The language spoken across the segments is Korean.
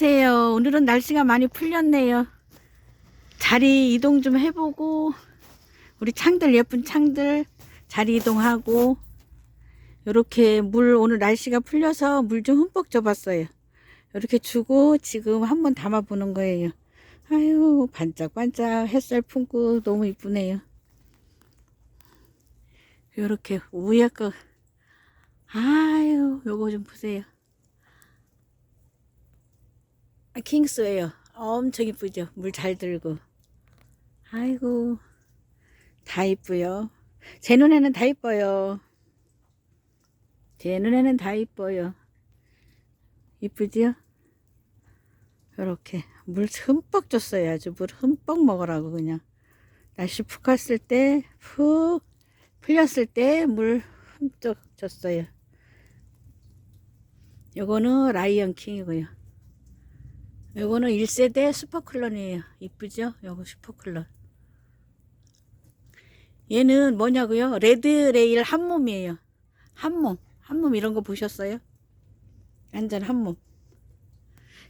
안녕하세요. 오늘은 날씨가 많이 풀렸네요. 자리 이동 좀 해보고 우리 창들 예쁜 창들 자리 이동하고 이렇게 물 오늘 날씨가 풀려서 물 좀 흠뻑 줘봤어요. 이렇게 주고 지금 한번 담아 보는 거예요. 아유 반짝반짝 햇살 품고 너무 이쁘네요. 이렇게 위에 거 아유 요거 좀 보세요. 아, 킹스예요. 엄청 이쁘죠. 물 잘 들고. 아이고 다 이쁘요. 제 눈에는 다 이뻐요. 제 눈에는 다 이뻐요. 이쁘지요? 이렇게 물 흠뻑 줬어요. 아주 물 흠뻑 먹으라고 그냥. 날씨 푹 갔을 때, 푹 풀렸을 때 물 흠뻑 줬어요. 요거는 라이언 킹이고요. 요거는 1세대 슈퍼클론이에요. 이쁘죠? 요거 슈퍼클론. 얘는 뭐냐고요? 레드레일 한몸이에요. 한몸. 한몸 이런 거 보셨어요? 완전 한몸.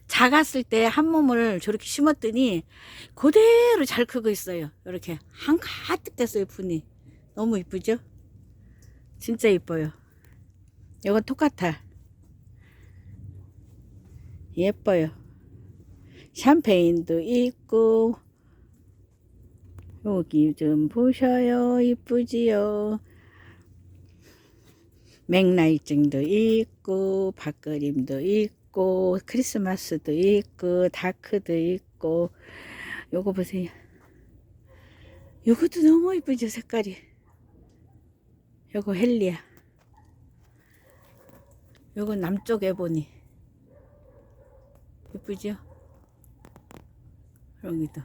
작았을 때 한몸을 저렇게 심었더니 그대로 잘 크고 있어요. 이렇게 한가득 됐어요, 분이. 너무 이쁘죠? 진짜 이뻐요. 이건 똑같아. 예뻐요. 샴페인도 있고 여기 좀 보셔요. 이쁘지요. 맥라이징도 있고 밥그림도 있고 크리스마스도 있고 다크도 있고 요거 보세요. 요것도 너무 이쁘죠 색깔이. 요거 헬리야. 요거 남쪽 에 보니. 이쁘죠? 여기도.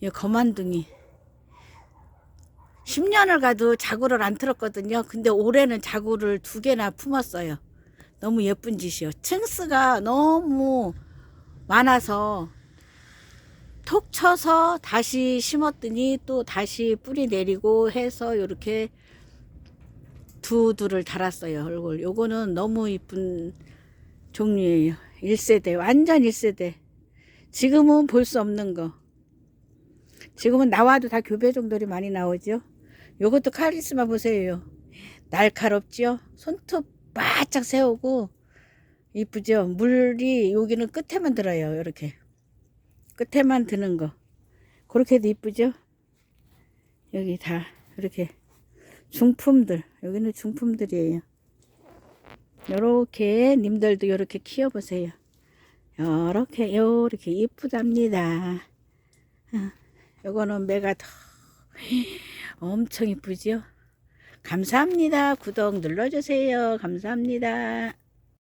이 거만둥이. 10년을 가도 자구를 안 틀었거든요. 근데 올해는 자구를 두 개나 품었어요. 너무 예쁜 짓이요. 층스가 너무 많아서 톡 쳐서 다시 심었더니 또 다시 뿌리 내리고 해서 이렇게 두 둘을 달았어요. 얼굴. 요거는 너무 이쁜 종류예요. 1세대. 완전 1세대. 지금은 볼 수 없는 거. 지금은 나와도 다 교배 종들이 많이 나오죠. 요것도 카리스마 보세요. 날카롭죠? 손톱 바짝 세우고 이쁘죠? 물이 여기는 끝에만 들어요. 이렇게 끝에만 드는 거. 그렇게도 이쁘죠? 여기 다 이렇게 중품들. 여기는 중품들이에요. 요렇게 님들도 요렇게 키워보세요. 요렇게 요렇게 이쁘답니다. 어, 요거는 매가 더 엄청 이쁘죠? 감사합니다. 구독 눌러주세요. 감사합니다.